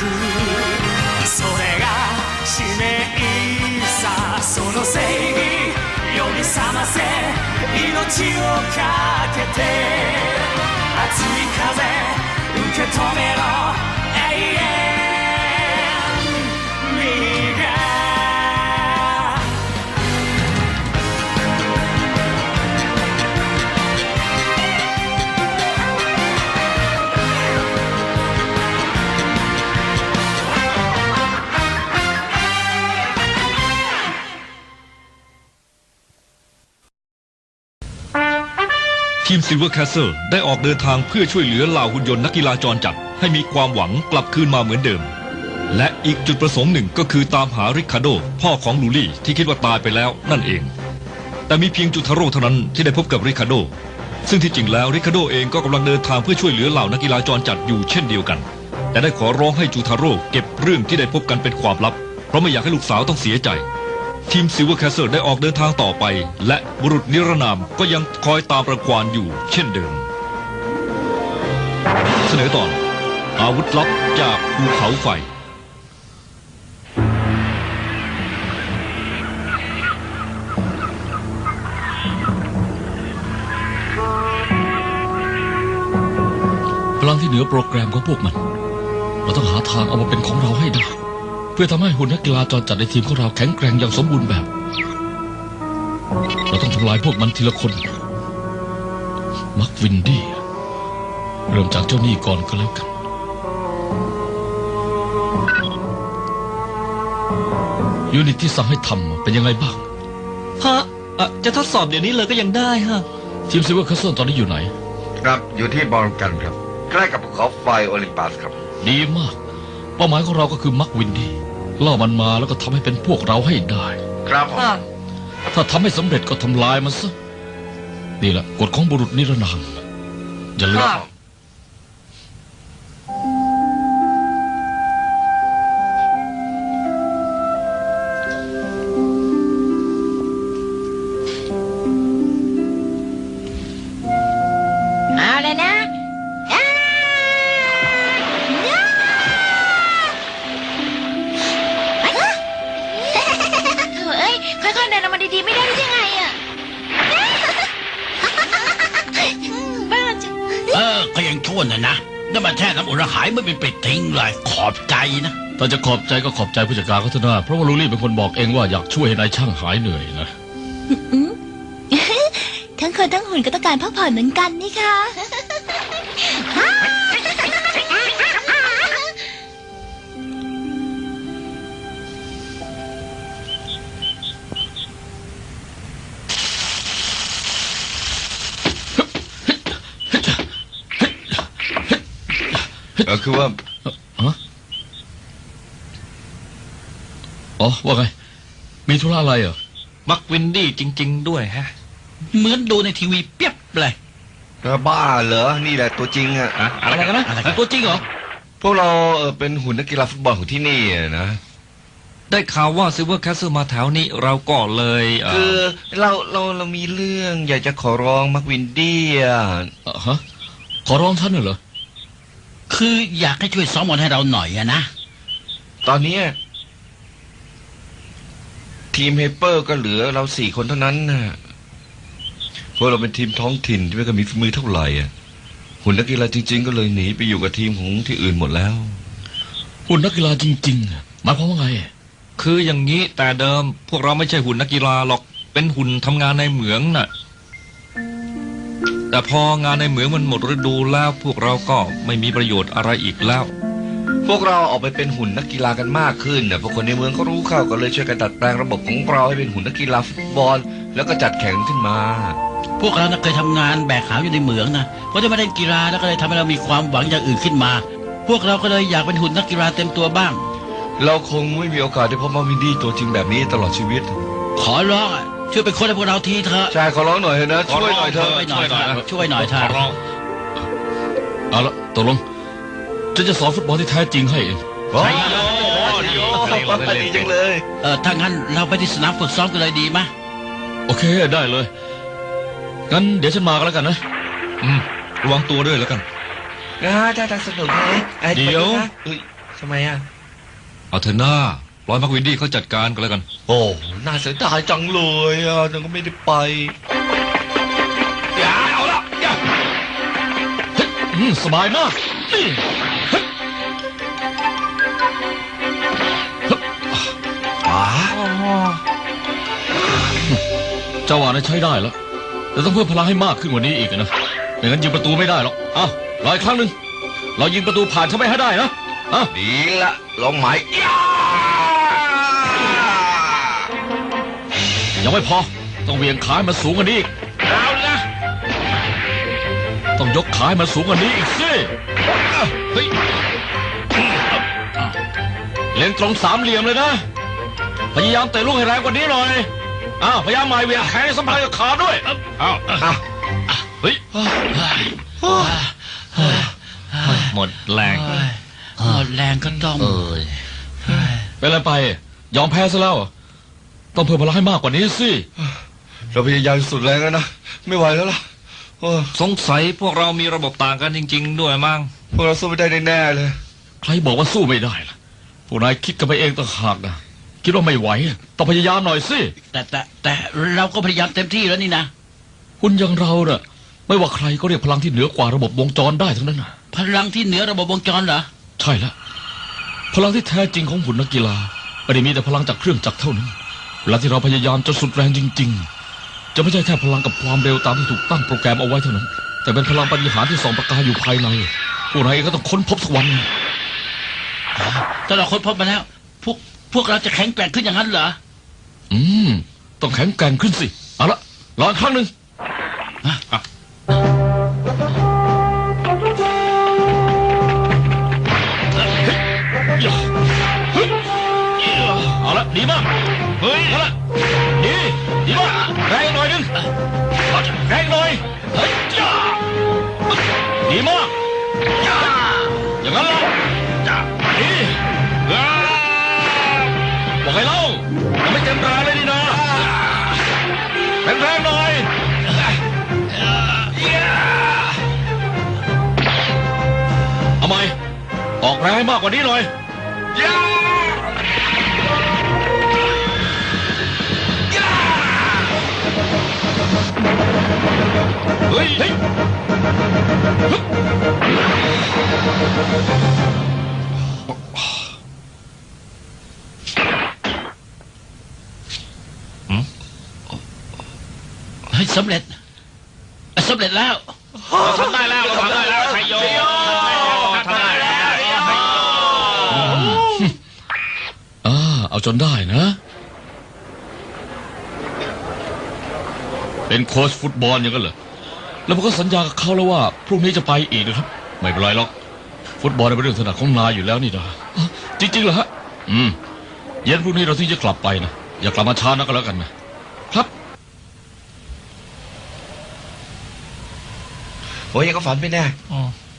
それが使命さその正義。呼び覚ませ命をかけて熱い風受け止めろ永遠。 ทีมซิลเวอร์แคสเซิลได้ออกเดินทางเพื่อช่วยเหลือเหล่าหุ่นยนต์นักกีฬาจรจัด ให้มีความหวังกลับคืนมาเหมือนเดิม และอีกจุดประสงค์หนึ่งก็คือตามหาริคาโด พ่อของลูลี่ที่คิดว่าตายไปแล้วนั่นเอง แต่มีเพียงจุทาโร่เท่านั้นที่ได้พบกับริคาโด ซึ่งที่จริงแล้วริคาโดเองก็กำลังเดินทางเพื่อช่วยเหลือเหล่านักกีฬาจรจัดอยู่เช่นเดียวกัน แต่ได้ขอร้องให้จูทาโร่เก็บเรื่องที่ได้พบกันเป็นความลับ เพราะไม่อยากให้ลูกสาวต้องเสียใจ ทีมซิลเวอร์แคสเซิลได้ออกเดินทางต่อไป และบุรุษนิรนามก็ยังคอยตามประควานอยู่เช่นเดิม เสนอตอน อาวุธลับจากภูเขาไฟพลังที่เหนือโปรแกรมของพวกมัน เราต้องหาทางเอามาเป็นของเราให้ได้ พื่อทำให้หุ่นนักกีฬาจรจัดในทีมของเราแข็งแกร่งอย่างสมบูรณ์แบบ เราต้องทำลายพวกมันทีละคน มักวินดี้ เริ่มจากเจ้าหนี้ก่อนก็แล้วกัน ยูนิตที่สั่งให้ทำเป็นยังไงบ้าง ฮะอะจะทดสอบเดี๋ยวนี้เลยก็ยังได้ฮะ ทีมซิลเวอร์คัสเซิลตอนนี้อยู่ไหน ครับอยู่ที่บอลกันครับ ใกล้กับภูเขาไฟโอลิมปัสครับ ดีมาก เป้าหมายของเราก็คือมักวินดี้ ล่อมันมาแล้วก็ทำให้เป็นพวกเราให้ได้ ครับผมถ้าทำให้สำเร็จก็ทำลายมันซะ นี่แหละกฎของบุรุษนิรนามอย่าลืมเอ เออ ก็ยังชั่วหน่อยนะนั่นมาแช่น้ำอุ่นแล้วหายไม่เป็นปริดทิ้งเลยขอบใจนะถ้าจะขอบใจก็ขอบใจผู้จัดการเขาเถอะนะเพราะว่าลูลี่เป็นคนบอกเองว่าอยากช่วยให้นายช่างหายเหนื่อยนะทั้งคนทั้งหุ่นก็ต้องการพักผ่อนเหมือนกันนี่ค่ะเออคือว่าอ๋อว่าไง มีธุระอะไรเหรอมักวินดี้จริง ๆ ด้วยฮะ เหมือนดูในทีวีเปียบเลยเออบ้าเหรอ นี่แหละตัวจริงอะอะไรกันนะอะไรกันตัวจริงเหรอ พวกเราเออเป็นหุ่นนักกีฬาฟุตบอลของที่นี่อะนะ ได้ข่าวว่าซิลเวอร์แคสเซิลมาแถวนี้เราก็เลยเอ่คืออเราเราเรามีเรื่องอยากจะขอร้องมักวินดี้อะอะฮะ ขอร้องท่านน่ะเหรอ คืออยากให้ช่วยซ้อมบอลให้เราหน่อยอะนะ ตอนเนี้ยทีมเฮเปอร์ก็เหลือเราสี่คนเท่านั้นนะพวกเราเป็นทีมท้องถิ่นที่ไม่เคยมีฝีมือเท่าไหร่อะหุ่นนักกีฬาจริง ๆ ก็เลยหนีไปอยู่กับทีมของที่อื่นหมดแล้ว หุ่นนักกีฬาจริงๆอะหมายความว่าไง คืออย่างนี้แต่เดิม พวกเราไม่ใช่หุ่นนักกีฬาหรอกเป็นหุ่นทำงานในเหมืองน่ะ แต่พองานในเหมืองมันหมดฤดูแล้วพวกเราก็ไม่มีประโยชน์อะไรอีกแล้ว พวกเราออกไปเป็นหุ่นนักกีฬากันมากขึ้นนะพวกคนในเมืองเขารู้เข้าก็เลยช่วยกันดัดแปลงระบบของเราให้เป็นหุ่นนักกีฬาฟุตบอล แล้วก็จัดแข่งขึ้นมา พวกเรานะเคยทำงานแบกหามอยู่ในเหมืองนะเพราะจะมาเล่นกีฬาแล้วก็เลยทำให้เรามีความหวังอย่างอื่นขึ้นมา พวกเราก็เลยอยากเป็นหุ่นนักกีฬาเต็มตัวบ้าง เราคงไม่มีโอกาสได้พบมาวินดี้ตัวจริงแบบนี้ตลอดชีวิต ขอร้องอะ ช่วยเป็นคนให้พวกเราทีเถอะใช่ขอร้องหน่อยเถอะนะช่วยหน่อยเถอะช่วยหน่อยเถอะช่วยหน่อยเถอะเอาละตกลงฉันจะสอนฟุตบอลที่แท้จริงให้เองโอ้ดีดีจังเลย เออถ้างั้นเราไปที่สนามฝึกซ้อมกันเลยดีไหมโอเคได้เลย งั้นเดี๋ยวฉันมากันแล้วกันนะ อืมระวังตัวด้วยแล้วกัน นะถ้าทางสนุกไหมไอ้เดี๋ยว ไปนะเอ้ยทำไมอะเอาเถอะหน้าป ล่อยมักวินดี้เขาจัดการกันแล้วกัน โอ้ น่าเสียดายจังเลยอะยังก็ไม่ได้ไป อย่าเอาละอย่าอืมสบายมากนี่อ๋อจังหวะนั้นใช้ได้แล้ว แต่ต้องเพิ่มพลังให้มากขึ้นกว่านี้อีกนะไม่งั้นยิงประตูไม่ได้หรอกอ้าวรออีกครั้งหนึ่งเรายิงประตูผ่านฉันไปให้ได้นะอะดีละลองไหมย่ายั งไม่พอ ต้องเหวียงขาให้มันสูงกว่านี้อีกเอาละต้องยกขาให้มันสูงกว่านี้อีกสิอะเฮ้ยอะเล็งตรงสามเหลี่ยมเลยนะ พยายามเตะลูกให้แรงกว่านี้หน่อยอ้าวพยายามหมายเหวียงแขนให้สัมพันธ์กับขาด้วยอ้าวอะเฮ้ยหมดแรงหมดแรงก็ต้องเป็นอะไรไป ยอมแพ้ซะแล้ว ต้องเพิ่มพลังให้มากกว่านี้สิ เราพยายามสุดแรงแล้วนะ ไม่ไหวแล้วล่ะโอ้สงสัยพวกเรามีระบบต่างกันจริง ๆ ด้วยมั้งพวกเราสู้ไม่ได้แน่ๆเลย ใครบอกว่าสู้ไม่ได้ล่ะ พวกนายคิดกันไปเองต่างหากนะ คิดว่าไม่ไหว ต้องพยายามหน่อยสิ แต่แต่แต่เราก็พยายามเต็มที่แล้วนี่นะ คุณอยังเราเน่ะไม่ว่าใครก็เรียกพลังที่เหนือกว่าระบบวงจรได้ทั้งนั้นนะพลังที่เหนือระบบวงจรเหรอ ใช่แล้ว พลังที่แท้จริงของหุ่นนักกีฬาไม่ได้มีแต่พลังจากเครื่องจักรเท่านั้น เวลาที่เราพยายามจนสุดแรงจริง ๆ จะไม่ใช่แค่พลังกับความเร็วตามที่ถูกตั้งโปรแกรมเอาไว้เท่านั้น แต่เป็นพลังปฏิหารย์ที่ส่องประกายอยู่ภายในพวกนายเองก็ต้องค้นพบสักวันถ้าเราค้นพบมาแล้ว พวกพวกเราจะแข็งแกร่งขึ้นอย่างนั้นเหรอ อืม ต้องแข็งแกร่งขึ้นสิ เอาละรออีกครั้งหนึ่งอะ แรงหน่อยเฮ้ยจ้าดีมากจ้าอย่างนั้นละจ้าดีอ่าบอกให้เล่ายังไม่เต็มแรงเลยนี่นะแรงแรงๆหน่อยเอาไหมออกแรงให้มากกว่านี้หน่อย สำเร็จสำเร็จแล้ว เราทำได้แล้วเราทำได้แล้วชัยโยทำได้ทำได้อ่าเอาจนได้นะ เป็นโค้ชฟุตบอลอย่างนั้นเหรอแล้วผมก็สัญญากับเขาแล้วว่าพรุ่งนี้จะไปอีกนะครับ ไม่เป็นไรหรอก ฟุตบอลเป็นเรื่องถนัดของนายอยู่แล้วนี่นะอะจริงๆเหรอฮะอืมเย็นพรุ่งนี้เราถึงจะกลับไปนะอย่ากลับมาช้านักก็แล้วกันนะ ครับ โอ้ยยังก็ฝันไม่แน่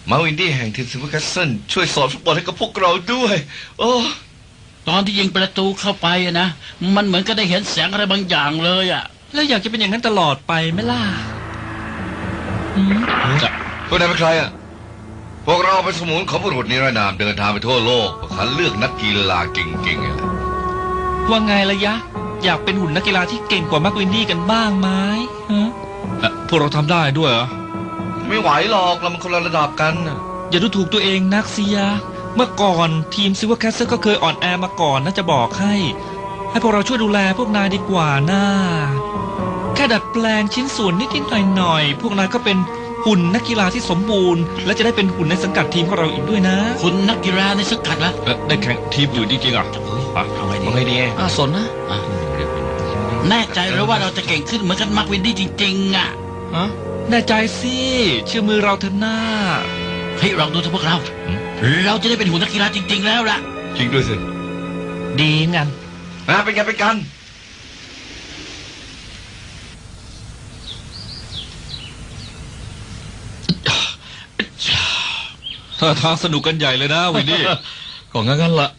มาวินดี้แห่งทีมซิลเวอร์แคสเซิลช่วยสอนฟุตบอลให้กับพวกเราด้วย โอ้ ตอนที่ยิงประตูเข้าไปอะนะ มันเหมือนก็ได้เห็นแสงอะไรบางอย่างเลยอะแล้วอยากจะเป็นอย่างนั้นตลอดไปไหมล่ะพวกนายเป็นใครอะ พวกเราเป็นสมุนของบุรุษนิรนามเดินทางไปทั่วโลกคัดเลือกนักกีฬาเก่งๆไงล่ะว่าไงละยะ อยากเป็นหุ่นนักกีฬาที่เก่งกว่ามักวินดี้กันบ้างไหมฮะเอ่อพวกเราทำได้ด้วยเหรอ ไม่ไหวหรอกเรามันคนละระดับกันน่ะอย่าดูถูกตัวเองนักสิยะเมื่อก่อนทีมซิลเวอร์แคสเซิลก็เคยอ่อนแอมาก่อนน่าจะบอกให้ ให้พวกเราช่วยดูแลพวกนายดีกว่าน่าแค่ดัดแปลงชิ้นส่วนนิดๆหน่อยๆพวกนายก็เป็นหุ่นนักกีฬาที่สมบูรณ์ และจะได้เป็นหุ่นในสังกัดทีมของเราอีกด้วยนะ คุณนักกีฬาในสังกัดละเอ่อได้แข่งทีมอยู่จริงๆอะอะเอาไงดีว่าไงดีอ่าสนนะอะแน่ใจแล้วว่าเราจะเก่งขึ้นเหมือนกันมักวินดี้จริง ๆ อะ ฮะ แน่ใจสิเชื่อมือเราเถอะหน้าเฮ้ยลองดูเถอะพวกเรา เราจะได้เป็นหุ่นนักกีฬาจริง ๆ แล้วล่ะ จริงด้วยสิดีงั้นนะเป็นไงเป็นกัน ถ้าทางสนุกกันใหญ่เลยนะวินดี้ก็งั้นๆละ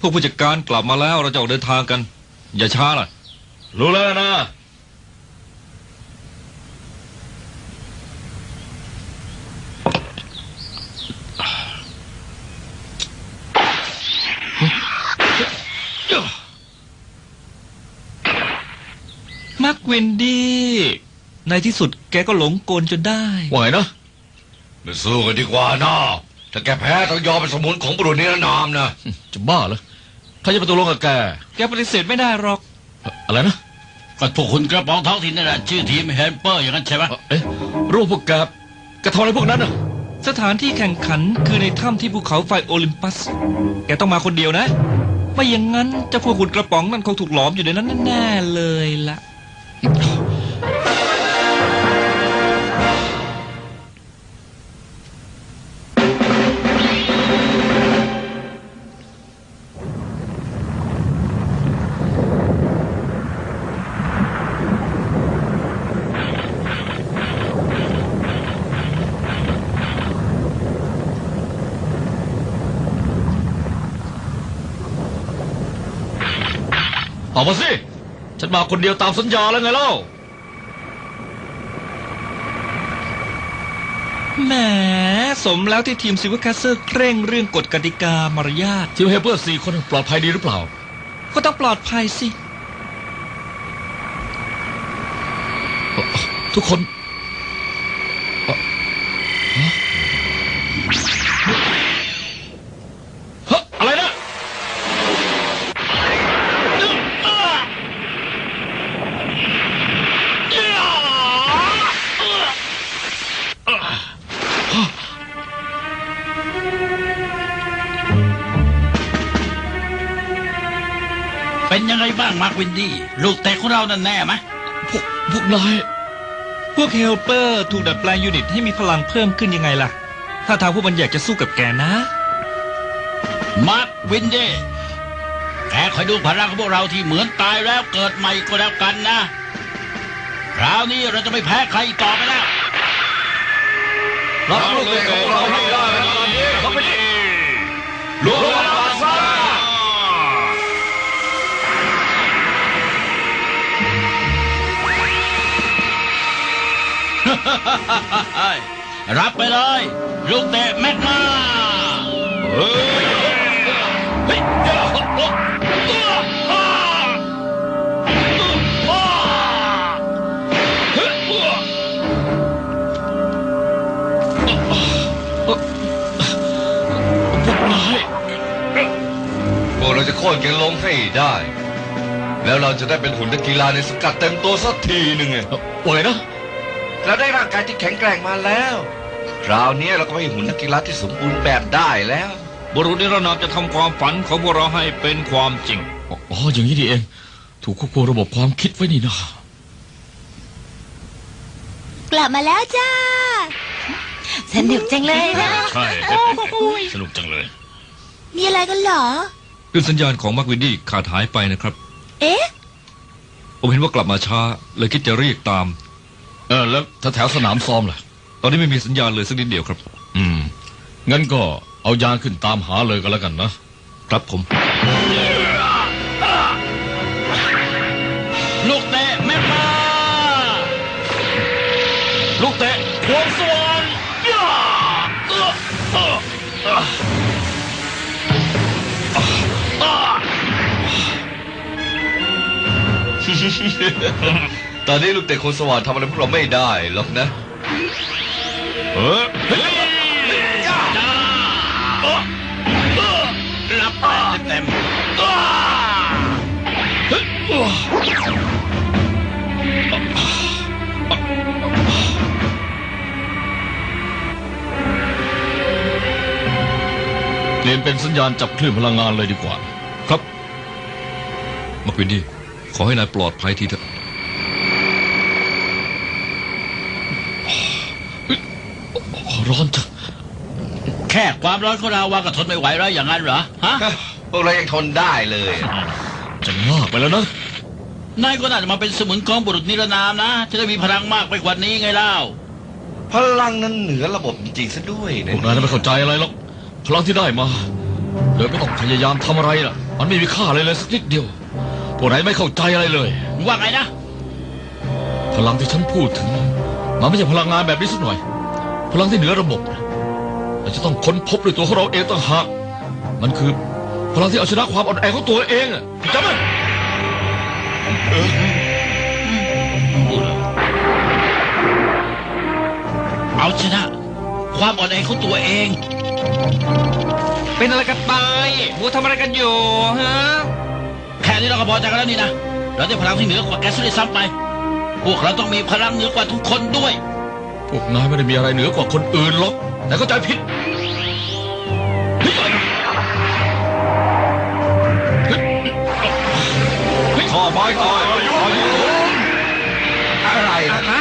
พวกผู้จัดการกลับมาแล้วเราจะออกเดินทางกัน อย่าช้าล่ะ รู้แล้วนะ วินดี้ ในที่สุดแกก็หลงกลจนได้ ว่าไงนะมาสู้กันดีกว่านะถ้าแกแพ้ต้องยอมเป็นสมุนของบุรุษนิรนามนะจะบ้าเหรอใครจะไปตกลงกับแก แกปฏิเสธไม่ได้หรอก อะไรนะก็พวกคุณกระป๋องท้องถิ่นนั่นแหละชื่อทีมเฮมเปอร์อย่างนั้นใช่ไหมเอ๊ะรู้ว่าพวกแกแกทำอะไรพวกนั้นอะสถานที่แข่งขันคือในถ้ำที่ภูเขาไฟโอลิมปัส แกต้องมาคนเดียวนะ ไม่อย่างนั้นเจะพวกหุ่นกระป๋องนั่นคงถูกหลอมอยู่ในนั้นแน่ๆเลยละอ อกมาสิ ฉันมาคนเดียวตามสัญญาแล้วไงเล่า แหมสมแล้วที่ทีมซิลเวอร์แคสเซอร์เคร่งเรื่องกฎกติกามารยาททีมเฮเปอร์สี่คนปลอดภัยดีหรือเปล่า ก็ต้องปลอดภัยสิ ทุกคน เป็นยังไงบ้างมาร์ควินดี้ลูกเตะของเรานั่นแน่ไหมพวกพวกนายพวกเฮลเปอร์ถูกดัดแปลงยูนิตให้มีพลังเพิ่มขึ้นยังไงล่ะ ถ้าทางพวกมันอยากจะสู้กับแกนะ มาร์ควินดี้แกคอยดูพลังของพวกเราที่เหมือนตายแล้วเกิดใหม่ก็แล้วกันนะ คราวนี้เราจะไม่แพ้ใครอีกต่อไปแล้วรับลูกเตะของเราให้ได้รับไปดิลูกบาซ่า รับไปเลย ลูกเตะแมกมาเฮ้ยเฮ้ยเดี๋ยวโอ๊ะอ้าอ้าเฮ้ยอ้าพวกนายพวกเราจะโค่นแกลงให้ได้ แล้วเราจะได้เป็นหุ่นนักกีฬาในสกัดเต็มตัวสักทีหนึ่งไงว่าไงนะ เราได้ร่างกายที่แข็งแกร่งมาแล้ว คราวนี้เราก็มีหุ่นนักกีฬาที่สมบูรณ์แบบได้แล้ว บุรุษนิรนามจะทำความฝันของพวกเราให้เป็นความจริง อ๋ออย่างนี้ดีเอง ถูกควบคุมระบบความคิดไว้นี่นะกลับมาแล้วจ้า สนุกจังเลยนะ ใช่โอ้ยสนุกจังเลย มีอะไรกันเหรอคือสัญญาณของมาร์ควินดี้ขาดหายไปนะครับ เอ๊ะ ผมเห็นว่ากลับมาช้า เลยคิดจะเรียกตาม เออแล้วถ้าแถวสนามซ้อมล่ะ ตอนนี้ไม่มีสัญญาณเลยสักนิดเดียวครับ อืม งั้นก็เอายานขึ้นตามหาเลยก็แล้วกันนะ ครับผม ลูกเตะแมกมาลูกเตะควงสวรรค์ ตอนนี้ลูกเตะคนสว่างทำอะไรพวกเราไม่ได้หรอกนะเออเฮ้ยรับแปดเต็มเปลี่ยนเป็นสัญญาณจับคลื่นพลังงานเลยดีกว่า ครับมาร์ควินดี้ขอให้นายปลอดภัยทีเถอะ ร้อนจัง ๆแค่ความร้อนของเราว่าก็ทนไม่ไหวแล้วอย่างนั้นเหรอฮะพวกเรายังทนได้เลยอะจะมากไปแล้วนะนายก็น่าจะมาเป็นสมุนของบุรุษนิรนามนะ จะได้มีพลังมากไปกว่านี้ไงเล่า พลังนั้นเหนือระบบจริงๆซะด้วยพนะวกนายน่ะไม่เข้าใจอะไรหรอกพลังที่ได้มาโดยไม่ต้องพยายามทำอะไรล่ะ มันไม่มีค่าอะไรเลยสักนิดเดียวพวกนายไม่เข้าใจอะไรเลย ว่าไงนะ พลังที่ฉันพูดถึง มันไม่ใช่พลังงานแบบนี้สักหน่อย พลังที่เหนือระบบนะ ราจะต้องค้นพบด้วยตัวของเราเองต่างหากมันคือพลังที่เอาชนะความอ่อนแอของตัวเองจำไหมเอาชนะ ความอ่อนแอของตัวเอง เป็นอะไรกันไปหมูทำอะไรกันอยู่ฮะแค่นี้เราก็พอใจกันแล้วนี่นะเราได้พลังที่เหนือกว่าแกสด้วยซ้ำไป พวกเราต้องมีพลังเหนือกว่าทุกคนด้วย พวกนายไม่ได้มีอะไรเหนือกว่าคนอื่นหรอก แต่ก็ใจผิดข้อไม้ตายพายุหมุนอะไรนะ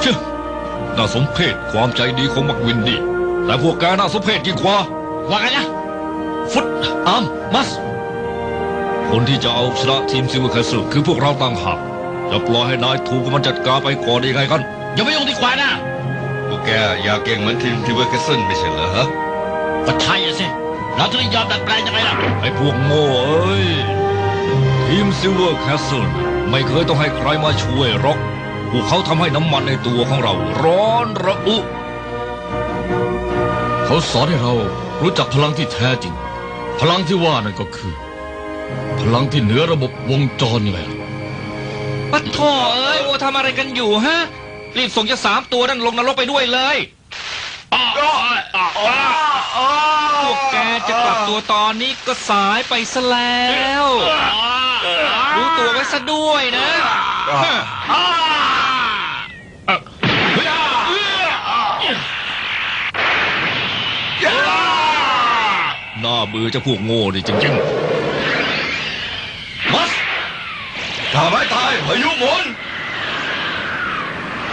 เชื่อน่าสมเพชความใจดีของมักวินดี แต่พวกแกน่าสมเพชยิ่งกว่า ว่าไงนะ ฟุต อาร์ม มัส คนที่จะเอาชนะทีมซิลเวอร์แคสเซิลคือพวกเราต่างหากจะปล่อยให้นายถูกกับมันจัดการไปก่อนได้ยังไงกันอย่าไปยุ่งดีกว่านะพวกแกอยากเก่งเหมือนทีมทิเวอร์แคสเซิลไม่ใช่เหรอฮะก็ใช่อะสิเราจะได้ยอมดัดแปลงยังไงล่ะไอ้พวกโง่เอ้ยทีมซิลเวอร์แคสเซิลไม่เคยต้องให้ใครมาช่วยหรอกพวกเขาทำให้น้ำมันในตัวของเรา ร้อนระอุเขาสอนให้เรารู้จักพลังที่แท้จริง พลังที่ว่านั่นก็คือ พลังที่เหนือระบบวงจรยังไงล่ะปะโถเอ้ยมัวทำอะไรกันอยู่ฮะ รีบส่งจะสามตัวนั่นลงนรกไปด้วยเลยพวกแกจะกลับตัวตอนนี้ก็สายไปซะแล้ว รู้ตัวไว้ซะด้วยนะน่าเบื่อเจะพวกโง่ดิจริงมัส ข้าไม้ตายพายุหมุน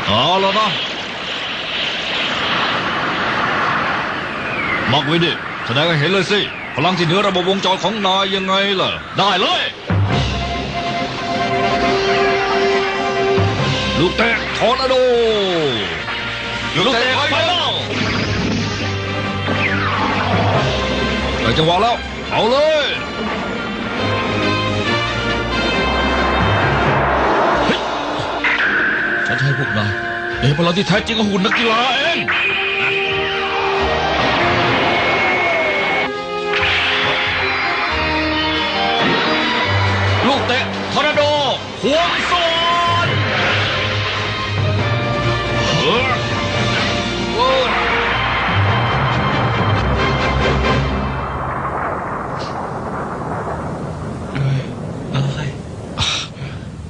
เอาแล้วนะมักไว้ดิแสดงให้เห็นเลยสิ พลังที่เหนือระบบวงจรของนายยังไงล่ะ ได้เลย ลูกเตะทอร์นาโด ลูกเตะไฟไปนอแล้วได้จังหวะแล้ว เอาเลย พวกนายเห็นพลังที่แท้จริงของหุ่นนักกีฬาเองลูกเตะทอร์นาโดควงสวนเออเออ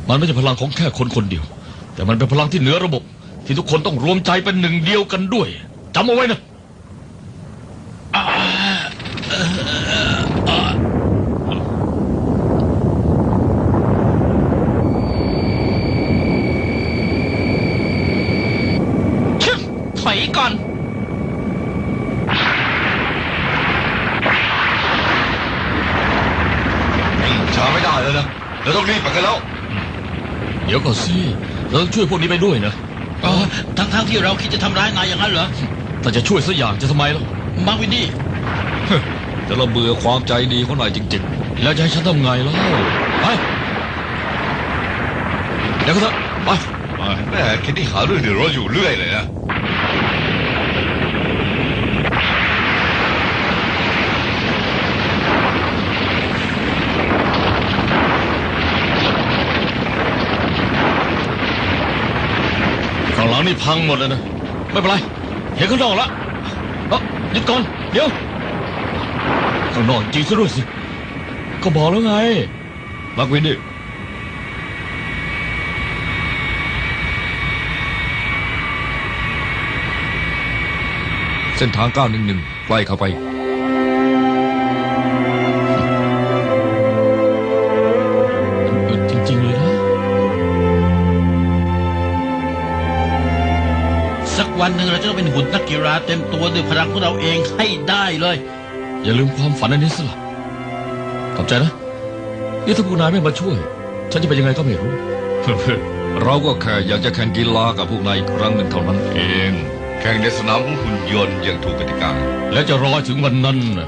มันไม่ใช่พลังของแค่คนคนเดียว แต่มันเป็นพลังที่เหนือระบบ ที่ทุกคนต้องรวมใจเป็นหนึ่งเดียวกันด้วยจำเอาไว้นะชึถอยก่อน ช้าไม่ได้แล้วนะเราต้องรีบไปกันแล้ว เดี๋ยวก่อนสิ เราต้องช่วยพวกนี้ไปด้วยนะอ๋อทั้งๆที่เราคิดจะทำร้ายนายอย่างนั้นเหรอ แต่จะช่วยสักอย่างจะทำไมล่ะมาร์ควินดี้แต่เราเบื่อความใจดีของนายจริงแล้วจะให้ฉันทำไงเล่าไปเดี๋ยวก็เถอะไป แม่คิดที่หาเรื่องเดือดร้อนอยู่เรื่อยเลยนะ งนี่พังหมดเลยนะ ไม่เป็นไร เห็นข้างนอกละเอ้ยหยุดก่อน เดี๋ยว ข้างนอกจริงซะด้วยสิ ก็บอกแล้วไงมากวินดิเส้นทาง 911ใกล้เข้าไป วันหนึ่งเราจะต้องเป็นหุ่นนักกีฬาเต็มตัวด้วยพลังของเราเองให้ได้เลย อย่าลืมความฝันอันนี้สิละขอบใจนะ นี่ถ้าผู้นายไม่มาช่วย ฉันจะเป็นยังไงก็ไม่รู้เราก็แค่อยากจะแข่งกีฬากับพวกนายอีกครั้งหนึ่งเท่านั้นเอง แข่งในสนามของหุ่นยนต์อย่างถูกกติกาแล้วจะรอถึงวันนั้นนะ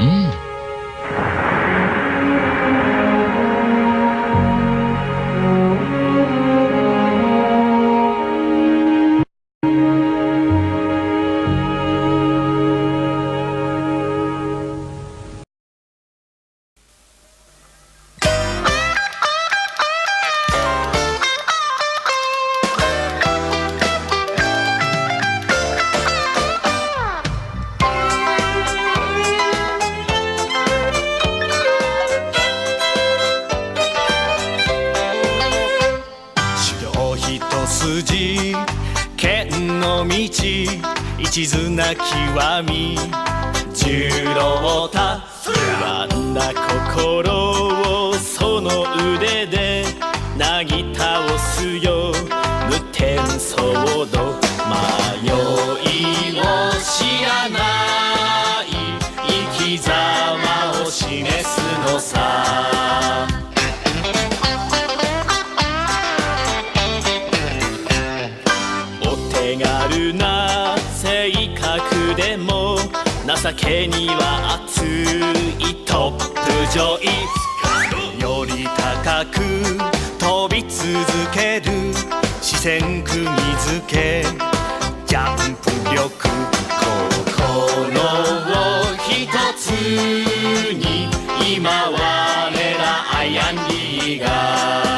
อืม 情けには熱いトップ上位。より高く飛び続ける。視線釘付け。ジャンプ力心を一つに。今我らアイアンリーが